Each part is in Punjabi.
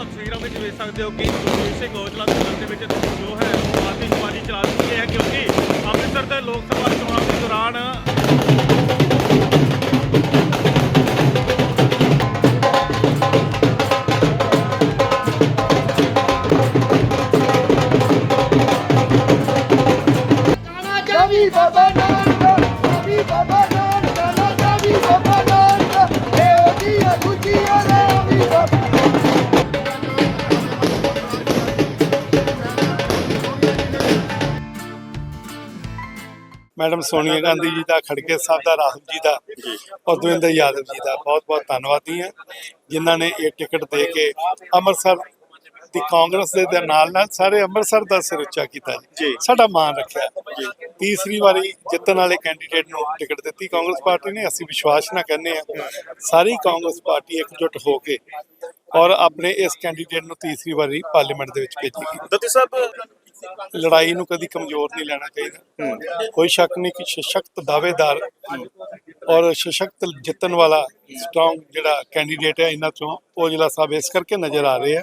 ਤਸਵੀਰਾਂ ਵਿੱਚ ਵੇਖ ਸਕਦੇ ਹੋ ਕਿ ਸੁਖਬੀਰ ਸਿੰਘ ਔਜਲਾ ਦੇ ਦਲ ਦੇ ਵਿੱਚ ਜੋ ਹੈ ਉਹ ਆਤਿਸ਼ਬਾਜ਼ੀ ਚਲਾ ਦਿੱਤੀ ਹੈ, ਕਿਉਂਕਿ ਅੰਮ੍ਰਿਤਸਰ ਦੇ ਲੋਕ ਸਭਾ ਚੋਣਾਂ ਦੇ ਦੌਰਾਨ ਬਾਬਾ। ਮੈਡਮ ਸੋਨੀਆ ਗਾਂਧੀ ਜੀ ਦਾ ਖੜਕੇ ਸਾਹਿਬ ਦਾ ਰਾਹੁਲ ਜੀ ਦਾ ਔਰ ਦਵਿੰਦਰ ਯਾਦਵ ਜੀ ਦਾ। ਬਹੁਤ ਬਹੁਤ ਧੰਨਵਾਦੀ ਹਾਂ ਜਿਨ੍ਹਾਂ ਨੇ ਇਹ ਟਿਕਟ ਦੇ ਕੇ ਅੰਮ੍ਰਿਤਸਰ ਦੀ ਕਾਂਗਰਸ ਦੇ ਨਾਲ ਨਾਲ ਸਾਰੇ ਅੰਮ੍ਰਿਤਸਰ ਦਾ ਸਿਰ ਉੱਚਾ ਕੀਤਾ ਜੀ। ਸਾਡਾ ਮਾਣ ਰੱਖਿਆ। ਤੀਸਰੀ ਵਾਰੀ ਜਿੱਤਣ ਵਾਲੇ ਕੈਂਡੀਡੇਟ ਨੂੰ ਟਿਕਟ ਦਿੱਤੀ ਕਾਂਗਰਸ ਪਾਰਟੀ ਨੇ। ਅਸੀਂ ਵਿਸ਼ਵਾਸ ਨਾਲ ਕਹਿੰਦੇ ਆ ਸਾਰੀ ਕਾਂਗਰਸ ਪਾਰਟੀ ਇਕਜੁੱਟ ਹੋ ਕੇ ਔਰ ਆਪਣੇ ਇਸ ਕੈਂਡੀਡੇਟ ਨੂੰ ਤੀਸਰੀ ਵਾਰੀ ਪਾਰਲੀਮੈਂਟ ਦੇ ਵਿੱਚ ਭੇਜੇਗੀ ਦੱਤੀ ਸਾਹਿਬ ਲੜਾਈ ਨੂੰ ਕਦੀ ਕਮਜ਼ੋਰ ਨਹੀਂ ਲੈਣਾ ਚਾਹੀਦਾ। ਕੋਈ ਸ਼ੱਕ ਨਹੀਂ ਕਿ ਸਸ਼ਕਤ ਦਾਅਵੇਦਾਰ ਔਰ ਸਸ਼ਕਤ ਜਿੱਤਣ ਵਾਲਾ ਸਟਰੋਂਗ ਜਿਹੜਾ ਕੈਂਡੀਡੇਟ ਹੈ ਇਹਨਾਂ ਤੋਂ ਔਜਲਾ ਸਾਹਿਬ ਇਸ ਕਰਕੇ ਨਜ਼ਰ ਆ ਰਹੇ ਆ,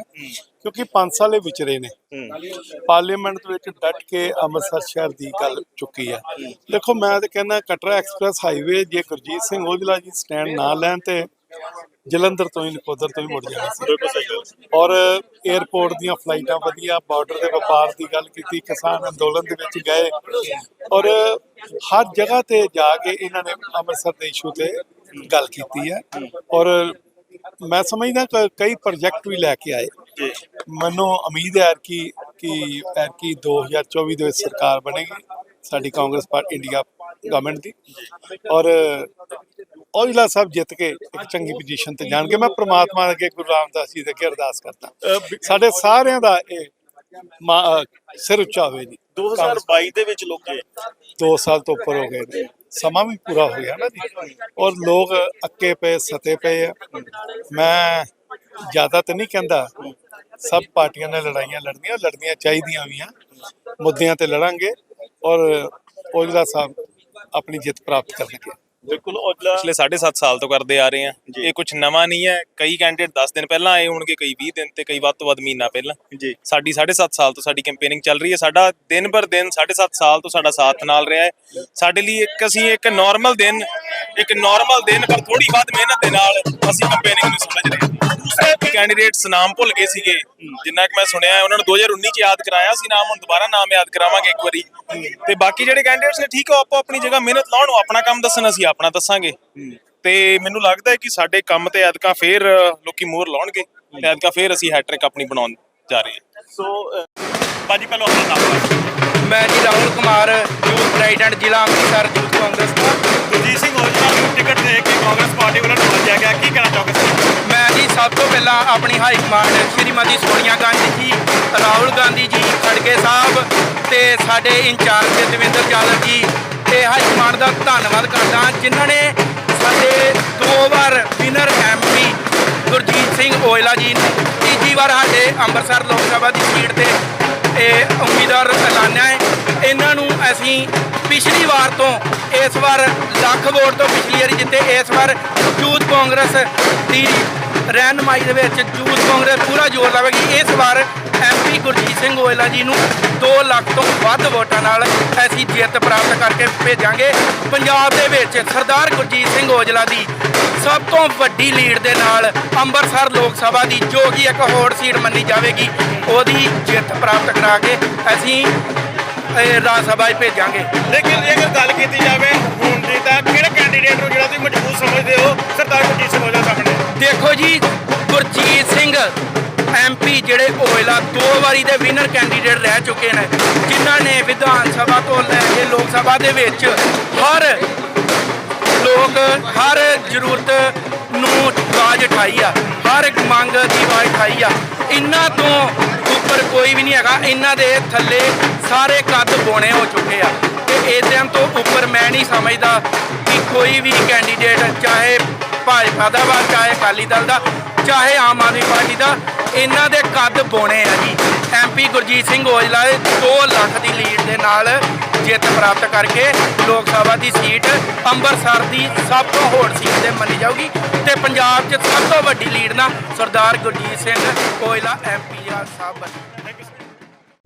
ਕਿਉਂਕਿ 5 ਸਾਲੇ ਵਿਚਰੇ ਨੇ। ਪਾਰਲੀਮੈਂਟ ਦੇ ਵਿੱਚ ਡਟ ਕੇ ਅੰਮ੍ਰਿਤਸਰ ਸ਼ਹਿਰ ਦੀ ਗੱਲ ਚੁੱਕੀ ਹੈ ਦੇਖੋ ਮੈਂ ਤਾਂ ਕਹਿੰਦਾ ਕਟਰਾ ਐਕਸਪ੍ਰੈਸ ਹਾਈਵੇ ਜੇ ਗੁਰਜੀਤ ਸਿੰਘ ਔਜਲਾ ਜੀ ਸਟੈਂਡ ਨਾ ਲੈਣ ਤੇ ਜਲੰਧਰ ਤੋਂ ਹੀ, ਨਕੋਦਰ ਤੋਂ ਹੀ ਮੁੜ ਜਾਣਾ ਸੀ। ਔਰ 에어ਪੋਰਟ ਦੀਆਂ ਫਲਾਈਟਾਂ ਵਧੀਆ ਬਾਰਡਰ ਦੇ ਵਪਾਰ ਦੀ ਗੱਲ ਕੀਤੀ, ਕਿਸਾਨ ਅੰਦੋਲਨ ਦੇ ਵਿੱਚ ਗਏ। ਔਰ ਹਰ ਜਗ੍ਹਾ ਤੇ ਜਾ ਕੇ ਇਹਨਾਂ ਨੇ ਅੰਮ੍ਰਿਤਸਰ ਦੇ ਇਸ਼ੂ ਤੇ ਗੱਲ ਕੀਤੀ ਹੈ। ਔਰ ਮੈਂ ਸਮਝਦਾ ਕਈ ਪ੍ਰੋਜੈਕਟ ਵੀ ਲੈ ਕੇ ਆਏ। ਮੈਨੂੰ ਉਮੀਦ ਹੈ ਕਿ ਕਿ ਕਿ 2024 ਦੇ ਵਿੱਚ ਸਰਕਾਰ ਬਣੇਗੀ, ਸਾਡੀ ਕਾਂਗਰਸ ਪਾਰਟੀ ਇੰਡੀਆ ਗਵਰਨਮੈਂਟ ਦੀ। ਔਰ ਔਜਲਾ ਸਾਹਿਬ ਜਿੱਤ ਕੇ ਇੱਕ ਚੰਗੀ ਪੋਜੀਸ਼ਨ ਤੇ ਜਾਣਗੇ। ਮੈਂ ਪ੍ਰਮਾਤਮਾ ਅੱਗੇ ਗੁਰੂ ਰਾਮਦਾਸ ਜੀ ਦੇ ਅੱਗੇ ਅਰਦਾਸ ਕਰਦਾ। ਸਾਡੇ ਸਾਰਿਆਂ ਦਾ ਇਹ ਸਿਰ ਉੱਚਾ ਹੋਵੇ ਜੀ। 2022 ਦੇ ਵਿੱਚ ਲੋਕੀ 2 ਸਾਲ ਤੋਂ ਉੱਪਰ ਹੋ ਗਏ ਨੇ। ਸਮਾਂ ਵੀ ਪੂਰਾ ਹੋ ਗਿਆ ਨਾ ਜੀ। ਔਰ ਲੋਕ ਅੱਕੇ ਪਏ ਸਤੇ ਪਏ ਆ। ਮੈਂ ਜ਼ਿਆਦਾ ਤਾਂ ਨਹੀਂ ਕਹਿੰਦਾ ਸਭ ਪਾਰਟੀਆਂ ਨੇ ਲੜਾਈਆਂ ਲੜਨੀਆਂ ਲੜਨੀਆਂ ਚਾਹੀਦੀਆਂ ਵੀ ਆ। ਮੁੱਦਿਆਂ ਤੇ ਲੜਾਂਗੇ ਔਰ ਔਜਲਾ ਸਾਹਿਬ ਆਪਣੀ ਜਿੱਤ ਪ੍ਰਾਪਤ ਕਰਨਗੇ। ਬਿਲਕੁਲ ਔਜਲਾ ਪਿਛਲੇ 7.5 ਸਾਲ ਤੋਂ ਕਰਦੇ ਆ ਰਹੇ ਆ ਇਹ ਕੁਝ ਨਵਾਂ ਨਹੀਂ ਹੈ। ਕਈ ਕੈਂਡੀਡੇਟ 10 ਦਿਨ ਪਹਿਲਾਂ ਆਏ ਹੋਣਗੇ ਕਈ 20 ਦਿਨ ਤੇ ਕਈ ਵੱਧ ਤੋਂ ਵੱਧ ਮਹੀਨਾ ਪਹਿਲਾਂ। ਜੀ। ਸਾਡੀ 7.5 ਸਾਲ ਤੋਂ ਸਾਡੀ ਕੈਂਪੇਨਿੰਗ ਚੱਲ ਰਹੀ ਹੈ। ਸਾਡਾ ਦਿਨ ਪਰ ਦਿਨ 7.5 ਸਾਲ ਤੋਂ ਸਾਡਾ ਸਾਥ ਨਾਲ ਰਿਹਾ ਹੈ। ਸਾਡੇ ਲਈ ਇੱਕ ਅਸੀਂ ਇੱਕ ਨਾਰਮਲ ਦਿਨ ਇੱਕ ਨਾਰਮਲ ਦਿਨ ਪਰ ਥੋੜੀ ਵੱਧ ਮਿਹਨਤ ਦੇ ਨਾਲ ਅਸੀਂ ਕੈਂਪੇਨਿੰਗ ਨੂੰ ਸਮਝ ਰਹੇ ਹਾਂ। ਦੂਸਰੇ ਕੈਂਡੀਡੇਟਸ ਨਾਮ ਭੁੱਲ ਗਏ ਸੀਗੇ। ਜਿੰਨਾ ਕਿ ਮੈਂ ਸੁਣਿਆ ਉਹਨਾਂ ਨੂੰ 2019 ਚ ਯਾਦ ਕਰਾਇਆ ਸੀ ਨਾਮ ਹੁਣ ਦੁਬਾਰਾ ਨਾਮ ਯਾਦ ਕਰਾਵਾਂਗੇ ਇੱਕ ਵਾਰੀ। ਤੇ ਬਾਕੀ ਜਿਹੜੇ ਕੈਂਡੀਡੇਟਸ ਨੇ ਠੀਕ ਹੈ ਉਹ ਆਪੋ ਆਪਣੀ ਜਗ੍ਹਾ ਮਿਹਨਤ ਲਾਉਣ ਉਹ ਆਪਣਾ ਕੰਮ ਦੱਸਣ ਅਸੀਂ ਆਪਣਾ ਦੱਸਾਂਗੇ। ਤੇ ਮੈਨੂੰ ਲੱਗਦਾ ਹੈ ਕਿ ਸਾਡੇ ਕੰਮ ਤੇ ਐਤਕਾਂ ਫੇਰ ਲੋਕੀ ਮੋਹਰ ਲਾਉਣਗੇ ਤੇ ਐਤਕਾਂ ਫੇਰ ਅਸੀਂ ਹੈਟ੍ਰਿਕ ਆਪਣੀ ਬਣਾਉਣ ਜਾ ਰਹੇ ਹਾਂ। ਸੋ ਬਾਜੀ ਪਹਿਲਾਂ ਆਪਣਾ ਨਾਮ ਮੈਂ ਜੀ ਰਾਹੁਲ ਕੁਮਾਰ ਯੂਥ ਪ੍ਰੈਜ਼ੀਡੈਂਟ ਜ਼ਿਲ੍ਹਾ ਅੰਮ੍ਰਿਤਸਰ ਯੂਥ ਕਾਂਗਰਸ ਦਾ ਗੁਰਜੀਤ ਸਿੰਘ ਔਜਲਾ ਨੂੰ ਟਿਕਟ ਦੇ ਕੇ ਕਾਂਗਰਸ ਪਾਰਟੀ ਵੱਲੋਂ ਚੁਣਿਆ ਗਿਆ। ਕੀ ਕਹਿਣਾ ਚਾਹੋਗੇ? ਮੈਂ ਜੀ ਸਭ ਤੋਂ ਪਹਿਲਾਂ ਆਪਣੀ ਹਾਈ ਕਮਾਂਡ ਸ਼੍ਰੀਮਤੀ ਸੋਨੀਆ ਗਾਂਧੀ ਜੀ, ਰਾਹੁਲ ਗਾਂਧੀ ਜੀ ਖੜਕੇ ਸਾਹਿਬ ਤੇ ਸਾਡੇ ਇੰਚਾਰਜ ਦਵਿੰਦਰ ਯਾਦਵ ਜੀ ਤੇ ਹਾਈ ਕਮਾਂਡ ਦਾ ਧੰਨਵਾਦ ਕਰਦਾ ਜਿਨ੍ਹਾਂ ਨੇ ਸਾਡੇ ਦੋ ਵਾਰ ਵਿਨਰ ਐਮਪੀ ਗੁਰਜੀਤ ਸਿੰਘ ਓਇਲਾ ਜੀ ਨੂੰ, ਤੀਜੀ ਵਾਰ ਸਾਡੇ ਅੰਮ੍ਰਿਤਸਰ ਲੋਕ ਸਭਾ ਦੀ ਸੀਟ ਤੇ ਇਹ ਉਮੀਦਵਾਰ ਐਲਾਨਿਆ ਹੈ। ਇਹਨਾਂ ਨੂੰ ਅਸੀਂ ਪਿਛਲੀ ਵਾਰ ਤੋਂ ਇਸ ਵਾਰ ਲੱਖ ਵੋਟ ਤੋਂ ਪਿਛਲੀ ਵਾਰੀ ਜਿੱਤੇ, ਇਸ ਵਾਰ ਯੂਥ ਕਾਂਗਰਸ ਦੀ ਰਹਿਨਮਾਈ ਦੇ ਵਿੱਚ ਯੂਥ ਕਾਂਗਰਸ ਪੂਰਾ ਜ਼ੋਰ ਲਾਵੇਗੀ। ਇਸ ਵਾਰ ਐਮਪੀ ਗੁਰਜੀਤ ਸਿੰਘ ਔਜਲਾ ਜੀ ਨੂੰ 2 ਲੱਖ ਤੋਂ ਵੱਧ ਵੋਟਾਂ ਨਾਲ ਅਸੀਂ ਜਿੱਤ ਪ੍ਰਾਪਤ ਕਰਕੇ ਭੇਜਾਂਗੇ। ਪੰਜਾਬ ਦੇ ਵਿੱਚ ਸਰਦਾਰ ਗੁਰਜੀਤ ਸਿੰਘ ਔਜਲਾ ਦੀ ਸਭ ਤੋਂ ਵੱਡੀ ਲੀਡ ਦੇ ਨਾਲ ਅੰਮ੍ਰਿਤਸਰ ਲੋਕ ਸਭਾ ਦੀ ਜੋ ਕਿ ਇੱਕ ਹੋਰ ਸੀਟ ਮੰਨੀ ਜਾਵੇਗੀ, ਉਹਦੀ ਜਿੱਤ ਪ੍ਰਾਪਤ ਕਰਾ ਕੇ ਅਸੀਂ ਰਾਜ ਸਭਾ 'ਚ ਭੇਜਾਂਗੇ। ਲੇਕਿਨ ਜੇਕਰ ਗੱਲ ਕੀਤੀ ਜਾਵੇ, ਹੁਣ ਦੀ ਤਾਂ ਕਿਹੜੇ ਕੈਂਡੀਡੇਟ ਨੂੰ ਜਿਹੜਾ ਤੁਸੀਂ ਮਜ਼ਬੂਤ ਸਮਝਦੇ ਹੋ? ਸਰਦਾਰ ਗੁਰਜੀਤ ਸਿੰਘ ਔਜਲਾ ਸਾਹਮਣੇ। ਦੇਖੋ ਜੀ, ਗੁਰਜੀਤ ਸਿੰਘ ਐਮਪੀ ਜਿਹੜੇ ਓਇਲਾ ਦੋ ਵਾਰੀ ਦੇ ਵਿਨਰ ਕੈਂਡੀਡੇਟ ਰਹਿ ਚੁੱਕੇ ਨੇ, ਜਿਨ੍ਹਾਂ ਨੇ ਵਿਧਾਨ ਸਭਾ ਤੋਂ ਲੈ ਕੇ ਲੋਕ ਸਭਾ ਦੇ ਵਿੱਚ ਹਰ ਲੋਕ, ਹਰ ਜ਼ਰੂਰਤ ਨੂੰ ਆਵਾਜ਼ ਉਠਾਈ ਆ, ਹਰ ਇੱਕ ਮੰਗ ਦੀ ਆਵਾਜ਼ ਉਠਾਈ ਆ। ਇਹਨਾਂ ਤੋਂ ਉੱਪਰ ਕੋਈ ਵੀ ਨਹੀਂ ਹੈਗਾ ਇਹਨਾਂ ਦੇ ਥੱਲੇ ਸਾਰੇ ਕੱਦ ਬੋਣੇ ਹੋ ਚੁੱਕੇ ਆ। ਤੇ ਇਹਦਿਆਂ ਤੋਂ ਉੱਪਰ ਮੈਂ ਨਹੀਂ ਸਮਝਦਾ ਕਿ ਕੋਈ ਵੀ ਕੈਂਡੀਡੇਟ ਚਾਹੇ ਭਾਜਪਾ ਦਾ ਵਾ ਚਾਹੇ ਅਕਾਲੀ ਦਲ ਦਾ, ਚਾਹੇ ਆਮ ਆਦਮੀ ਪਾਰਟੀ ਦਾ, ਇਹਨਾਂ ਦੇ ਕੱਦ ਬੋਣੇ ਆ ਜੀ। ਐਮਪੀ ਗੁਰਜੀਤ ਸਿੰਘ ਔਜਲਾ 2 ਲੱਖ ਦੀ ਲੀਡ ਦੇ ਨਾਲ ਜਿੱਤ ਪ੍ਰਾਪਤ ਕਰਕੇ ਲੋਕ ਸਭਾ ਦੀ ਸੀਟ ਅੰਮ੍ਰਿਤਸਰ ਦੀ ਸਭ ਤੋਂ ਹੋਰ ਸੀਟ ਤੇ ਮੰਨੀ ਜਾਊਗੀ ਤੇ ਪੰਜਾਬ 'ਚ ਸਭ ਤੋਂ ਵੱਡੀ ਲੀਡ ਨਾ ਸਰਦਾਰ ਗੁਰਜੀਤ ਸਿੰਘ ਔਜਲਾ ਐਮਪੀ ਆ ਸਾਹਿਬ ਬਣੇ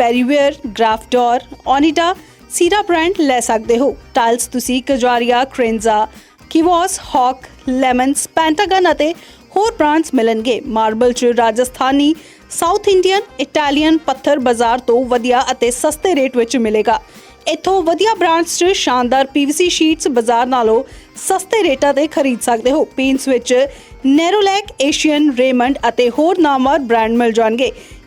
ਪੈਰੀਵੇਅਰ ਗ੍ਰਾਫਡੋਰ ਓਨੀਡਾ ਸੀਰਾ ਬ੍ਰਾਂਡ ਲੈ ਸਕਦੇ ਹੋ। ਟਾਈਲਸ ਤੁਸੀਂ ਕਜਾਰੀਆ ਕ੍ਰੇਨਜ਼ਾ ਕਿਵੋਸ ਹੌਕ ਲੈਮਨਸ ਪੈਂਟਾਗਨ ਅਤੇ ਹੋਰ ਬ੍ਰਾਂਡਸ ਮਿਲਣਗੇ। ਮਾਰਬਲ ਚ ਰਾਜਸਥਾਨੀ ਸਾਊਥ ਇੰਡੀਅਨ ਇਟਾਲੀਅਨ ਪੱਥਰ ਬਾਜ਼ਾਰ ਤੋਂ ਵਧੀਆ ਅਤੇ ਸਸਤੇ ਰੇਟ ਵਿੱਚ ਮਿਲੇਗਾ। ਇੱਥੋਂ ਵਧੀਆ ਬ੍ਰਾਂਡਸ 'ਚ ਸ਼ਾਨਦਾਰ ਪੀਵੀਸੀ ਸ਼ੀਟਸ ਬਾਜ਼ਾਰ ਨਾਲੋਂ ਸਸਤੇ ਰੇਟਾਂ ਤੇ ਖਰੀਦ ਸਕਦੇ ਹੋ। ਪੇਂਟਸ ਵਿੱਚ ਨੈਰੋਲੈਕ ਏਸ਼ੀਅਨ ਰੇਮੰਡ ਅਤੇ ਹੋਰ ਨਾਮਵਰ ਬ੍ਰਾਂਡ ਮਿਲ ਜਾਣਗੇ।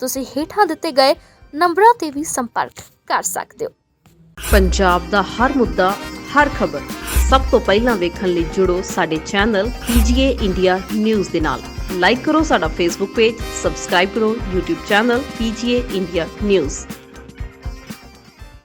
ਤੁਸੀਂ ਹੇਠਾਂ ਦਿੱਤੇ ਗਏ ਨੰਬਰਾਂ ਤੇ ਵੀ ਸੰਪਰਕ ਕਰ ਸਕਦੇ ਹੋ। ਪੰਜਾਬ ਦਾ ਹਰ ਮੁੱਦਾ, ਹਰ ਖਬਰ ਸਭ ਤੋਂ ਪਹਿਲਾਂ ਵੇਖਣ ਲਈ ਜੁੜੋ ਸਾਡੇ ਚੈਨਲ PGA ਇੰਡੀਆ ਨਿਊਜ਼ ਦੇ ਨਾਲ। ਲਾਈਕ ਕਰੋ ਸਾਡਾ ਫੇਸਬੁੱਕ ਪੇਜ ਸਬਸਕ੍ਰਾਈਬ ਕਰੋ YouTube channel PGA India news.